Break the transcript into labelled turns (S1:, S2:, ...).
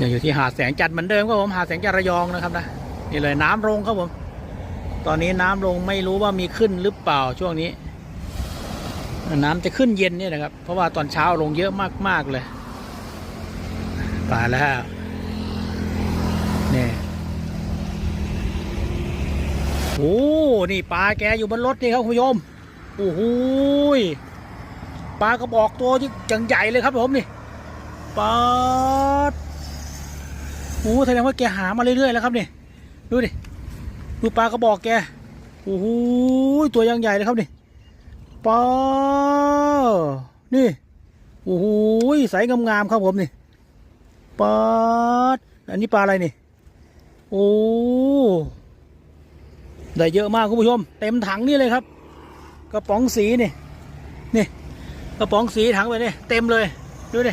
S1: ยังอยู่ที่หาดแสงจันทร์เหมือนเดิมครับผมหาดแสงจันทร์ระยองนะครับนะนี่เลยน้ำลงครับผม ตอนนี้น้ำลงไม่รู้ว่ามีขึ้นหรือเปล่าช่วงนี้ น้ำจะขึ้นเย็นเนี่ยนะครับ เพราะว่าตอนเช้าลงเยอะมากๆเลยตายแล้วนี่โอ้นี่ปลาแกอยู่บนรถนี่ครับคุณผู้ชมโอ้โหปลากระบอกตัวที่จังใหญ่เลยครับผมนี่ปลา อ้แสดงว่าแกหามาเรื่อยๆแล้วครับนี่ดูดิดูปลากระบอกแกโอ้โหตัวยังใหญ่เลยครับนี่ปลานี่โอ้โหใสงามๆครับผมนี่ปลาดอันนี้ปลาอะไรนี่โอ้ได้เยอะมากคุณผู้ชม เต็มถังนี่เลยครับ กระป๋องสีนี่นี่กระป๋องสีถังไปนี่เต็มเลยดูดิ